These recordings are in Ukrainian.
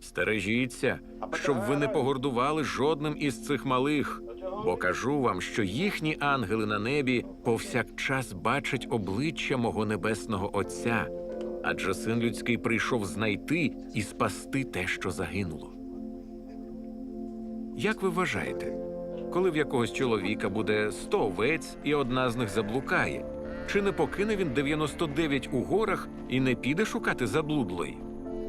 Стережіться, щоб ви не погордували жодним із цих малих, бо кажу вам, що їхні ангели на небі повсякчас бачать обличчя мого небесного Отця, адже син людський прийшов знайти і спасти те, що загинуло. Як ви вважаєте, коли в якогось чоловіка буде 100 овець і одна з них заблукає, чи не покине він 99 у горах і не піде шукати заблудлої?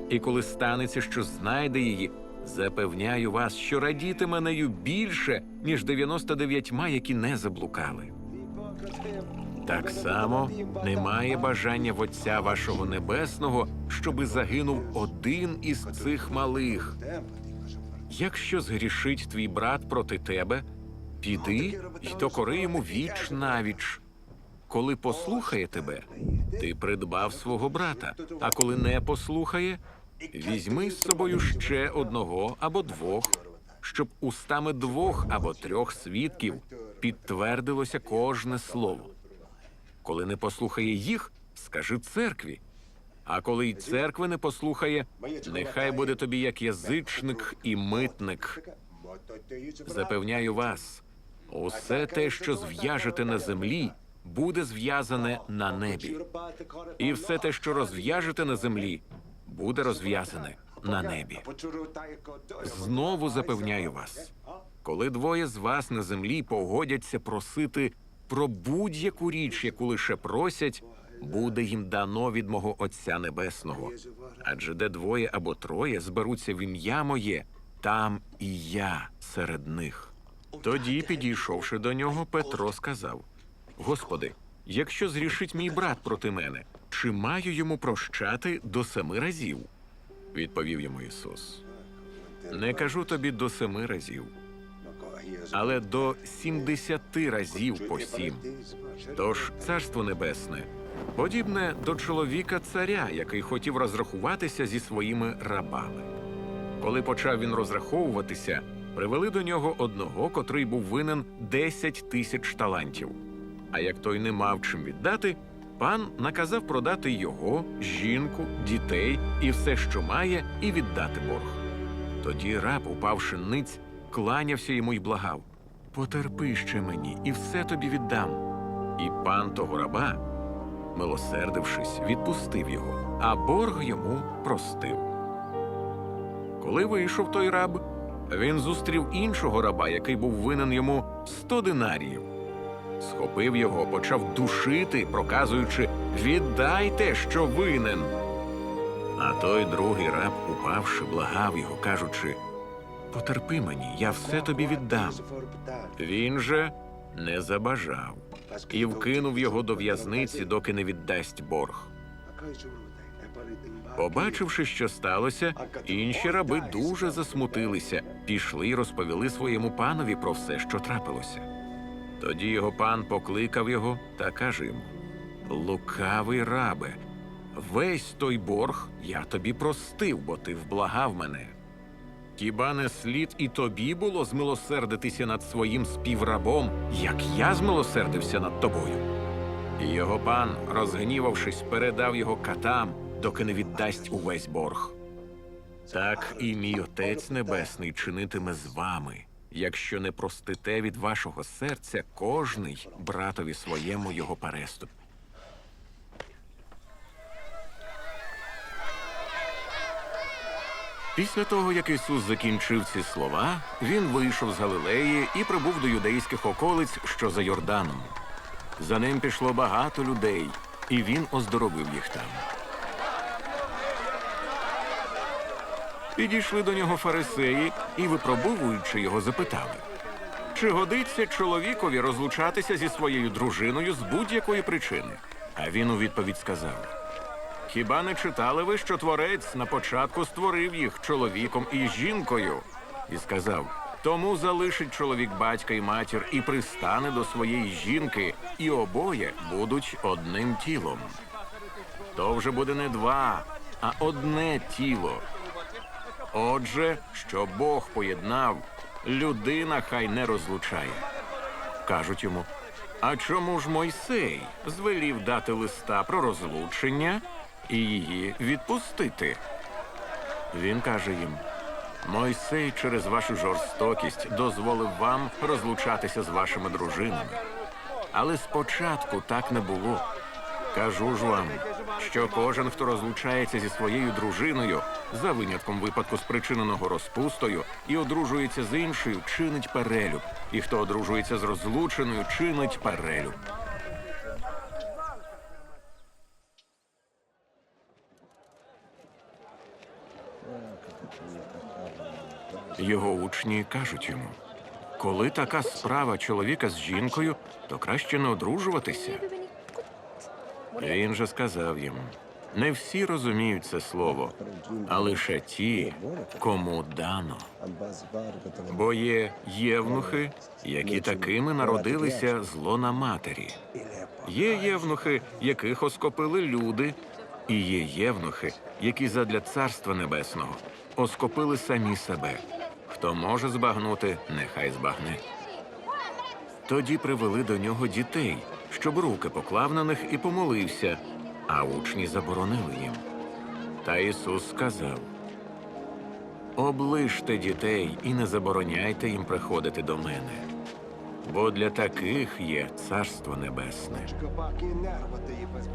І коли станеться, що знайде її, запевняю вас, що радітиме нею більше, ніж 99, які не заблукали. Так само немає бажання в Отця вашого Небесного, щоби загинув один із цих малих. Якщо згрішить твій брат проти тебе, піди й докори йому віч навіч. Коли послухає тебе, ти придбав свого брата, а коли не послухає, візьми з собою ще одного або двох, щоб устами двох або трьох свідків підтвердилося кожне слово. Коли не послухає їх, скажи церкві. А коли й церкви не послухає, нехай буде тобі як язичник і митник. Запевняю вас, усе те, що зв'яжете на землі, буде зв'язане на небі. І все те, що розв'яжете на землі, буде розв'язане на небі. Знову запевняю вас, коли двоє з вас на землі погодяться просити про будь-яку річ, яку лише просять, буде їм дано від мого Отця Небесного. Адже де двоє або троє зберуться в ім'я моє, там і я серед них. Тоді, підійшовши до нього, Петро сказав: Господи, якщо зрішить мій брат проти мене, чи маю йому прощати до семи разів? Відповів йому Ісус. Не кажу тобі до семи разів, але до сімдесяти разів по сім. Тож царство небесне подібне до чоловіка царя, який хотів розрахуватися зі своїми рабами. Коли почав він розраховуватися, привели до нього одного, котрий був винен 10 тисяч талантів. А як той не мав чим віддати, пан наказав продати його, жінку, дітей і все, що має, і віддати борг. Тоді раб, упавши ниць, кланявся йому й благав: Потерпи ще мені, і все тобі віддам. І пан того раба, милосердившись, відпустив його, а борг йому простив. Коли вийшов той раб, він зустрів іншого раба, який був винен йому сто динаріїв. Схопив його, почав душити, проказуючи Віддайте, що винен. А той другий раб, упавши, благав його, кажучи Потерпи мені, я все тобі віддам. Він же не забажав і вкинув його до в'язниці, доки не віддасть борг. Побачивши, що сталося, інші раби дуже засмутилися, пішли й розповіли своєму панові про все, що трапилося. Тоді його пан покликав його та каже йому: Лукавий рабе, весь той борг я тобі простив, бо ти вблагав мене. Хіба не слід і тобі було змилосердитися над своїм співрабом, як я змилосердився над тобою? І його пан, розгнівавшись, передав його катам, доки не віддасть увесь борг. Так і мій Отець Небесний чинитиме з вами, якщо не простите від вашого серця кожний братові своєму його переступ. Після того, як Ісус закінчив ці слова, він вийшов з Галилеї і прибув до юдейських околиць, що за Йорданом. За ним пішло багато людей, і він оздоровив їх там. Підійшли до нього фарисеї і, випробовуючи його, запитали: чи годиться чоловікові розлучатися зі своєю дружиною з будь-якої причини? А він у відповідь сказав: Хіба не читали ви, що творець на початку створив їх чоловіком і жінкою? І сказав: тому залишить чоловік батька і матір і пристане до своєї жінки, і обоє будуть одним тілом. То вже буде не два, а одне тіло. Отже, що Бог поєднав, людина хай не розлучає. Кажуть йому: а чому ж Мойсей звелів дати листа про розлучення і її відпустити? Він каже їм: Мойсей через вашу жорстокість дозволив вам розлучатися з вашими дружинами. Але спочатку так не було. Кажу ж вам, що кожен, хто розлучається зі своєю дружиною, за винятком випадку спричиненого розпустою, і одружується з іншою, чинить перелюб. І хто одружується з розлученою, чинить перелюб. Його учні кажуть йому: коли така справа чоловіка з жінкою, то краще не одружуватися. Він же сказав їм: не всі розуміють це слово, а лише ті, кому дано. Бо є євнухи, які такими народилися з лона матері. Є євнухи, яких оскопили люди, і є євнухи, які задля царства небесного оскопили самі себе. Хто може збагнути, нехай збагне. Тоді привели до нього дітей, щоб руки поклав на них і помолився, а учні заборонили їм. Та Ісус сказав: Оближте дітей і не забороняйте їм приходити до мене, бо для таких є царство небесне.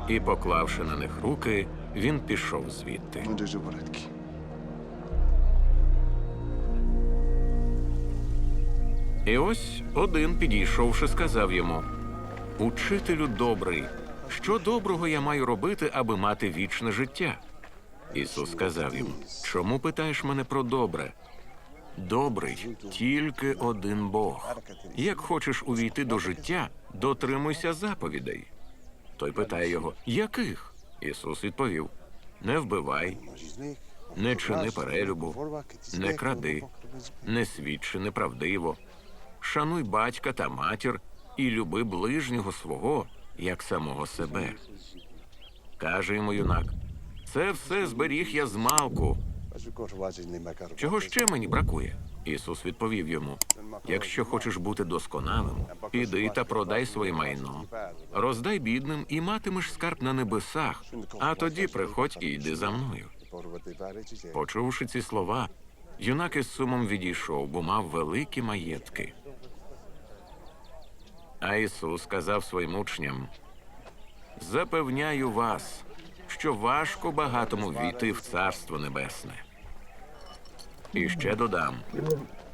І, поклавши на них руки, він пішов звідти. І ось один, підійшовши, сказав йому: Учителю добрий, що доброго я маю робити, аби мати вічне життя? Ісус сказав йому: Чому питаєш мене про добре? Добрий тільки один Бог. Як хочеш увійти до життя, дотримуйся заповідей. Той питає його: Яких? Ісус відповів: Не вбивай, не чини перелюбу, не кради, не свідчи неправдиво, шануй батька та матір і люби ближнього свого, як самого себе. Каже йому юнак: це все зберіг я з малку. Чого ще мені бракує? Ісус відповів йому: якщо хочеш бути досконалим, іди та продай своє майно, роздай бідним і матимеш скарб на небесах, а тоді приходь і йди за мною. Почувши ці слова, юнак із сумом відійшов, бо мав великі маєтки. А Ісус сказав своїм учням: Запевняю вас, що важко багатому війти в Царство Небесне. І ще додам: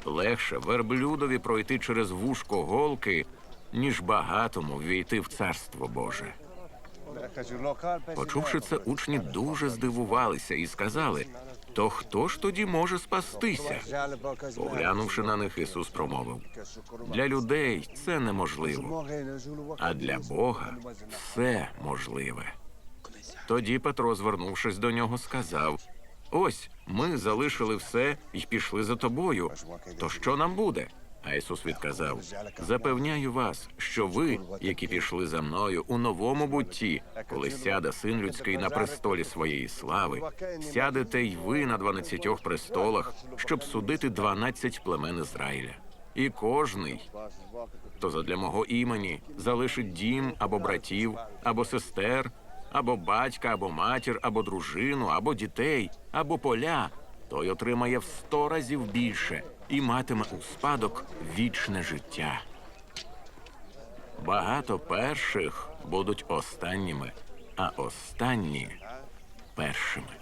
легше верблюдові пройти через вушко голки, ніж багатому війти в Царство Боже. Почувши це, учні дуже здивувалися і сказали: то хто ж тоді може спастися? Поглянувши на них, Ісус промовив: для людей це неможливо, а для Бога все можливе. Тоді Петро, звернувшись до нього, сказав: Ось ми залишили все і пішли за тобою. То що нам буде? А Ісус відказав: Запевняю вас, що ви, які пішли за мною у новому бутті, коли сяде син людський на престолі своєї слави, сядете й ви на дванадцятьох престолах, щоб судити дванадцять племен Ізраїля. І кожний, хто задля мого імені залишить дім або братів, або сестер, або батька, або матір, або дружину, або дітей, або поля, той отримає в сто разів більше і матиме у спадок вічне життя. Багато перших будуть останніми, а останні першими.